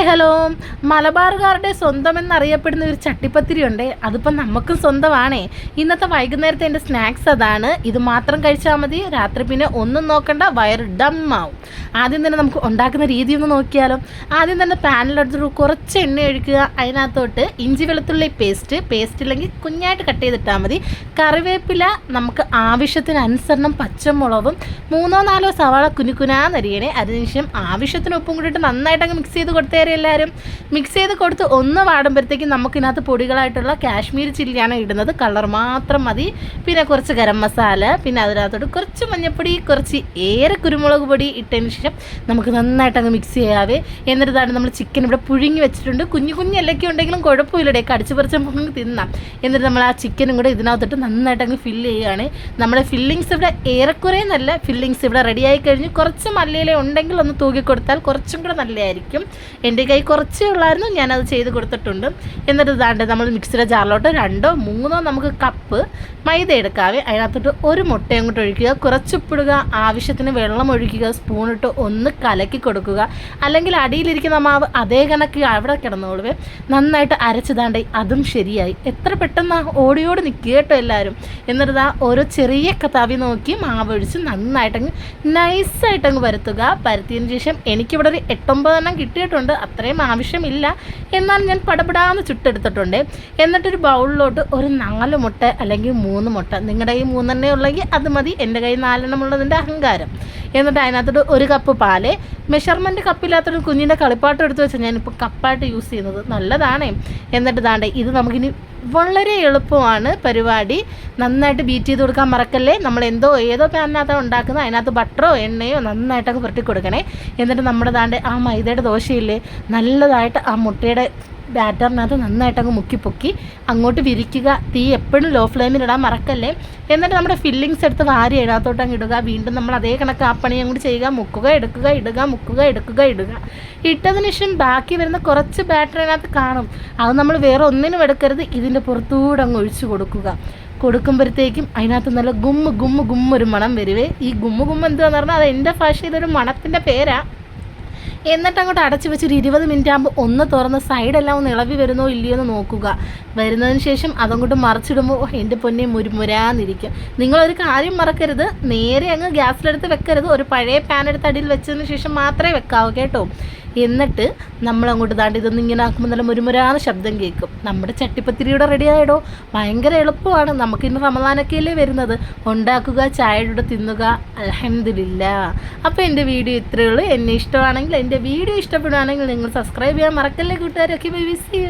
Hi hello. മലബാറുകാരുടെ സ്വന്തം എന്നറിയപ്പെടുന്ന ഒരു ചട്ടിപ്പത്തിരി ഉണ്ട് അതിപ്പം നമുക്കും സ്വന്തമാണേ. ഇന്നത്തെ വൈകുന്നേരത്തെ എന്റെ സ്നാക്സ് അതാണ്. ഇത് മാത്രം കഴിച്ചാൽ മതി. രാത്രി പിന്നെ ഒന്നും നോക്കണ്ട. വയറ് ഡമ്മാവും. ആദ്യം തന്നെ നമുക്ക് ഉണ്ടാക്കുന്ന രീതി ഒന്ന് നോക്കിയാലോ. ആദ്യം തന്നെ പാനിലെടുത്തൊരു കുറച്ച് എണ്ണ ഒഴിക്കുക. അതിനകത്തോട്ട് ഇഞ്ചി വെളുത്തുള്ളി പേസ്റ്റ്. പേസ്റ്റ് ഇല്ലെങ്കിൽ കുഞ്ഞായിട്ട് കട്ട് ചെയ്തിട്ടാൽ മതി. കറിവേപ്പില നമുക്ക് ആവശ്യത്തിന് അനുസരണം പച്ചമുളകും മൂന്നോ നാലോ സവാള കുനുകുനാന്നരിയണേ. അതിനുശേഷം ആവശ്യത്തിന് ഉപ്പും കൂടിയിട്ട് നന്നായിട്ടങ്ങ് മിക്സ് ചെയ്ത് കൊടുത്തേരെ. എല്ലാവരും മിക്സ് ചെയ്ത് കൊടുത്ത് ഒന്ന് വാടുമ്പോഴത്തേക്കും നമുക്കിനകത്ത് പൊടികളായിട്ടുള്ള കാശ്മീർ ചില്ലിയാണ് ഇടുന്നത്. കളർ മാത്രം മതി. പിന്നെ കുറച്ച് ഗരം മസാല പിന്നെ അതിനകത്തോട്ട് കുറച്ച് മഞ്ഞൾപ്പൊടി കുറച്ച് ഏറെ കുരുമുളക് പൊടി ഇട്ടതിന് ശേഷം നമുക്ക് നന്നായിട്ട് അങ്ങ് മിക്സ് ചെയ്യാവേ. എന്നിട്ടാണ് നമ്മൾ ചിക്കൻ ഇവിടെ പുഴുങ്ങി വെച്ചിട്ടുണ്ട്. കുഞ്ഞു കുഞ്ഞു ഇലക്കി ഉണ്ടെങ്കിലും കുഴപ്പമില്ലടേ കടിച്ചു പറിച്ച് നമുക്ക് തിന്നാം. എന്നിട്ട് നമ്മൾ ആ ചിക്കനും കൂടെ ഇതിനകത്തോട്ട് നന്നായിട്ട് അങ്ങ് ഫില്ല് ചെയ്യുകയാണ്. നമ്മുടെ ഫില്ലിങ്സ് ഇവിടെ ഏറെക്കുറെ നല്ല ഫില്ലിങ്സ് ഇവിടെ റെഡിയായി കഴിഞ്ഞ് കുറച്ച് മല്ലിയില ഉണ്ടെങ്കിൽ ഒന്ന് തൂക്കി കൊടുത്താൽ കുറച്ചും കൂടെ നല്ലതായിരിക്കും. എന്റെ കൈ കുറച്ചേ ഉള്ളായിരുന്നു. ഞാനത് ചെയ്ത് കൊടുത്തിട്ടുണ്ട്. എന്നിട്ട് ഇതാണ്ട് നമ്മൾ മിക്സിയുടെ ജാറിലോട്ട് രണ്ടോ മൂന്നോ നമുക്ക് കപ്പ് മൈദ എടുക്കാവേ. അതിനകത്തോട്ട് ഒരു മുട്ടയും കൂട്ട് ഒഴിക്കുക. കുറച്ച് ഉപ്പിടുക. ആവശ്യത്തിന് വെള്ളം ഒഴിക്കുക. സ്പൂണിട്ട് ഒന്ന് കലക്കി കൊടുക്കുക. അല്ലെങ്കിൽ അടിയിലിരിക്കുന്ന മാവ് അതേ കണക്ക് അവിടെ കിടന്നോളുവേ. നന്നായിട്ട് അരച്ചതാണ്ട് അതും ശരിയായി. എത്ര പെട്ടെന്ന് ഓടി ഓടി നിൽക്കുക കേട്ടോ എല്ലാവരും. എന്നിട്ട് ആ ഓരോ ചെറിയ കതവി നോക്കി മാവ് ഒഴിച്ച് നന്നായിട്ടങ്ങ് നൈസായിട്ടങ്ങ് പരത്തുക. പരത്തിയതിന് ശേഷം എനിക്കിവിടെ ഒരു എട്ടൊമ്പതെണ്ണം കിട്ടിയിട്ടുണ്ട്. അത്രയും ആവശ്യമില്ല എന്നാൽ ഞാൻ പടപടാന്ന് ചുട്ടെടുത്തിട്ടുണ്ട്. എന്നിട്ടൊരു ബൗളിലോട്ട് ഒരു നാല് മുട്ട അല്ലെങ്കിൽ മൂന്ന് മുട്ട. നിങ്ങളുടെ കയ്യിൽ മൂന്നെണ്ണേ ഉള്ളെങ്കിൽ അത് മതി എന്റെ കയ്യിൽ നാലെണ്ണം ഉള്ളതിന്റെ അഹങ്കാരം. എന്നിട്ട് അതിനകത്തോട്ട് ഒരു കപ്പ് പാൽ. മെഷർമെന്റ് കപ്പില്ലാത്തൊരു കുഞ്ഞിന്റെ കളിപ്പാട്ടം എടുത്ത് വെച്ചാൽ ഞാനിപ്പോൾ കപ്പായിട്ട് യൂസ് ചെയ്യുന്നത്. നല്ലതാണ്. എന്നിട്ട് ദാണ്ടേ ഇത് നമുക്കിനി വളരെ എളുപ്പമാണ് പരിപാടി. നന്നായിട്ട് ബീറ്റ് ചെയ്ത് കൊടുക്കാൻ മറക്കല്ലേ? നമ്മൾ എന്തോ ഏതോ പാനിനകത്താണ് ഉണ്ടാക്കുന്നത് അതിനകത്ത് ബട്ടറോ എണ്ണയോ നന്നായിട്ടൊക്കെ പുരട്ടി കൊടുക്കണേ. എന്നിട്ട് നമ്മുടെ ദാണ്ട് ആ മൈദയുടെ ദോശയില്ലേ? നല്ലതായിട്ട് ആ മുട്ടയുടെ ബാറ്ററിനകത്ത് നന്നായിട്ട് അങ്ങ് മുക്കി പൊക്കി അങ്ങോട്ട് വിരിക്കുക. തീ എപ്പോഴും ലോ ഫ്ലെയിമിൽ ഇടാൻ മറക്കല്ലേ? എന്നിട്ട് നമ്മുടെ ഫില്ലിങ്സ് എടുത്ത് വാരി അതിനകത്തോട്ട് അങ്ങ് ഇടുക. വീണ്ടും നമ്മൾ അതേ കണക്ക് ആ പണി അങ്ങോട്ട് ചെയ്യുക. മുക്കുക എടുക്കുക ഇടുക മുക്കുക എടുക്കുക ഇടുക. ഇട്ടതിന് ശേഷം ബാക്കി വരുന്ന കുറച്ച് ബാറ്ററി അതിനകത്ത് കാണും. അത് നമ്മൾ വേറെ ഒന്നിനും എടുക്കരുത്. ഇതിന്റെ പുറത്തൂടെ അങ്ങ് ഒഴിച്ചു കൊടുക്കുക. കൊടുക്കുമ്പോഴത്തേക്കും അതിനകത്ത് നല്ല ഗുമ്മ് ഗുമ്മ് ഗുമ്മൊരു മണം വരുവേ. ഈ ഗുമ്മ് ഗുമ്മ എന്താന്ന് പറഞ്ഞാൽ അത് എന്റെ ഭാഷ ഇതൊരു മണത്തിന്റെ പേരാ. എന്നിട്ട് അങ്ങോട്ട് അടച്ചു വെച്ചൊരു ഇരുപത് മിനിറ്റ് ആകുമ്പോൾ ഒന്ന് തുറന്ന് സൈഡെല്ലാം ഒന്ന് ഇളവി വരുന്നോ ഇല്ലയോ എന്ന് നോക്കുക. വരുന്നതിന് ശേഷം അതങ്ങോട്ട് മറിച്ചിടുമ്പോൾ എന്റെ പൊന്നെ മുരുമുരാന്നിരിക്കും. നിങ്ങളൊരു കാര്യം മറക്കരുത്. നേരെ അങ്ങ് ഗ്യാസിലെടുത്ത് വെക്കരുത്. ഒരു പഴയ പാൻ എടുത്ത് അടിയിൽ വെച്ചതിന് ശേഷം മാത്രമേ വെക്കാവൂ കേട്ടോ. എന്നിട്ട് നമ്മൾ അങ്ങോട്ട് താണ്ടി ഇതൊന്നും ഇങ്ങനെ ആക്കുമ്പോൾ നല്ല മുരുമുരാന്ന് ശബ്ദം കേൾക്കും. നമ്മുടെ ചട്ടിപ്പത്തിരിയുടെ റെഡി ആയിടോ? ഭയങ്കര എളുപ്പമാണ്. നമുക്ക് ഇന്ന് റമദാനൊക്കെയല്ലേ വരുന്നത്? ഉണ്ടാക്കുക ചായയുടെ തിന്നുക അലഹമില്ല അപ്പോൾ എന്റെ വീഡിയോ ഇത്രയേ ഉള്ളൂ. എന്നെ ഇഷ്ടമാണെങ്കിൽ എന്റെ വീഡിയോ ഇഷ്ടപ്പെടുകയാണെങ്കിൽ നിങ്ങൾ സബ്സ്ക്രൈബ് ചെയ്യാൻ മറക്കല്ലേ കൂട്ടുകാരൊക്കെ. ബൈ വിസ് ചെയ്യൂ